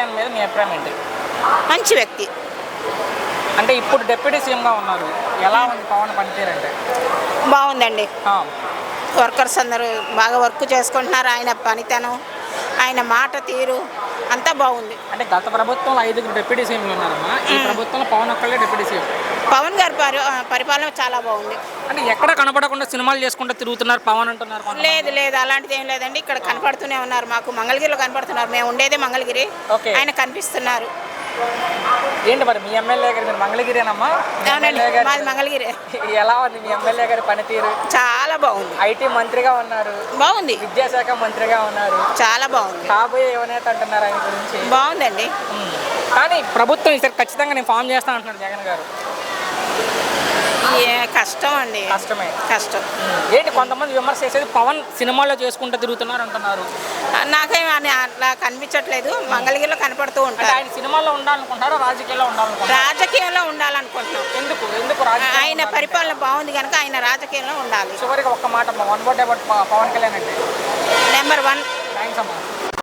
కళ్యాణ్ మీద మీ అభిప్రాయం ఏంటి? మంచి వ్యక్తి. అంటే ఇప్పుడు డిప్యూటీ సీఎంగా ఉన్నారు. ఎలా ఉంది పవన్ పనితీరు అంటే బాగుందండి వర్కర్స్ అందరూ బాగా వర్క్ చేసుకుంటున్నారు. ఆయన పనితనం ఆయన మాట తీరు అంతా బాగుంది. అంటే గత ప్రభుత్వంలో ఐదుగురు డిప్యూటీ సీఎంలు ఉన్నారమ్మా. ఈ ప్రభుత్వంలో పవన్ ఒక్కళ్ళే డిప్యూటీ సీఎం. పవన్ గారి పరి పరిపాలన చాలా బాగుంది. అంటే ఎక్కడ కనపడకుండా సినిమాలు చేసుకుంటూ తిరుగుతున్నారు పవన్ అంటున్నారు. లేదు లేదు అలాంటిది ఏం లేదండి. ఇక్కడ కనపడుతూనే ఉన్నారు మాకు. మంగళగిరిలో కనపడుతున్నారు. మేము ఉండేదే మంగళగిరి. ఆయన కనిపిస్తున్నారు. ఏంటి మరి మీ ఎమ్మెల్యే గారు మీరు మంగళగిరేనమ్మా? మీ అవునండి ఎమ్మెల్యే గారి- మాది మంగళగిరి. ఎలా ఉంది మీ ఎమ్మెల్యే గారి పనితీరు? చాలా బాగుంది. ఐటీ మంత్రిగా ఉన్నారు. బాగుంది. విద్యాశాఖ మంత్రిగా ఉన్నారు. చాలా బాగుంది. కాబోయే యువనేత అంటున్నారు ఆయన గురించి. బాగుందండి. కానీ ప్రభుత్వం ఈసారి ఖచ్చితంగా నేను ఫామ్ చేస్తా అంటున్నారు జగన్ గారు. కష్టం అండి. కష్టమే. కష్టం. ఏంటి కొంతమంది విమర్శ చేసేది పవన్ సినిమాలో చేసుకుంటూ తిరుగుతున్నారు అంటున్నారు నాకేం అని అట్లా కనిపించట్లేదు మంగళగిరిలో కనపడుతూ అంటే ఉంటారు. ఆయన సినిమాలో ఉండాలనుకుంటారా రాజకీయాల్లో ఉండాలనుకుంటారా రాజకీయంలో ఉండాలనుకుంటున్నాం. ఎందుకు? ఎందుకు రాజకీయాల్లో ఆయన ఉండాలి? పరిపాలన బాగుంది కనుక ఆయన రాజకీయంలో ఉండాలి. చివరికి ఒక్క మాట one word about Pawan Kalyan అంటే? Number one. థ్యాంక్స్ అమ్మా.